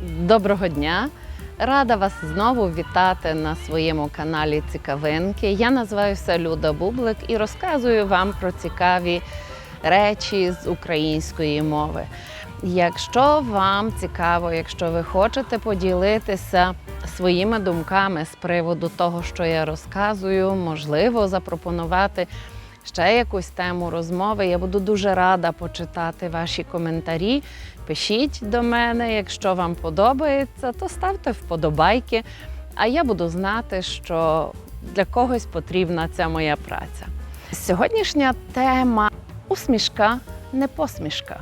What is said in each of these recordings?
Доброго дня! Рада вас знову вітати на своєму каналі Цікавинки. Я називаюся Люда Бублик і розказую вам про цікаві речі з української мови. Якщо вам цікаво, якщо ви хочете поділитися своїми думками з приводу того, що я розказую, можливо, запропонувати ще якусь тему розмови, я буду дуже рада почитати ваші коментарі. Пишіть до мене, якщо вам подобається, то ставте вподобайки. А я буду знати, що для когось потрібна ця моя праця. Сьогоднішня тема усмішка, не посмішка.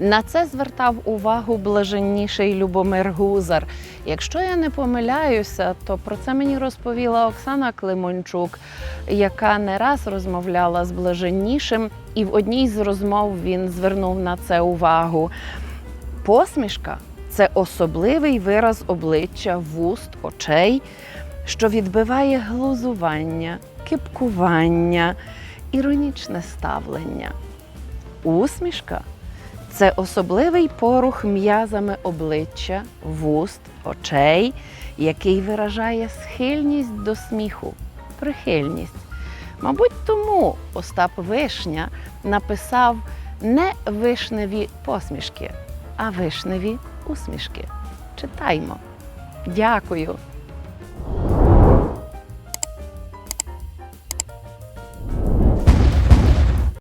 На це звертав увагу блаженніший Любомир Гузар. Якщо я не помиляюся, то про це мені розповіла Оксана Климончук, яка не раз розмовляла з блаженнішим, і в одній з розмов він звернув на це увагу. Посмішка це особливий вираз обличчя, вуст, очей, що відбиває глузування, кипкування, іронічне ставлення. Усмішка це особливий порух м'язами обличчя, вуст, очей, який виражає схильність до сміху, прихильність. Мабуть, тому Остап Вишня написав не вишневі посмішки, а вишневі усмішки. Читаймо. Дякую.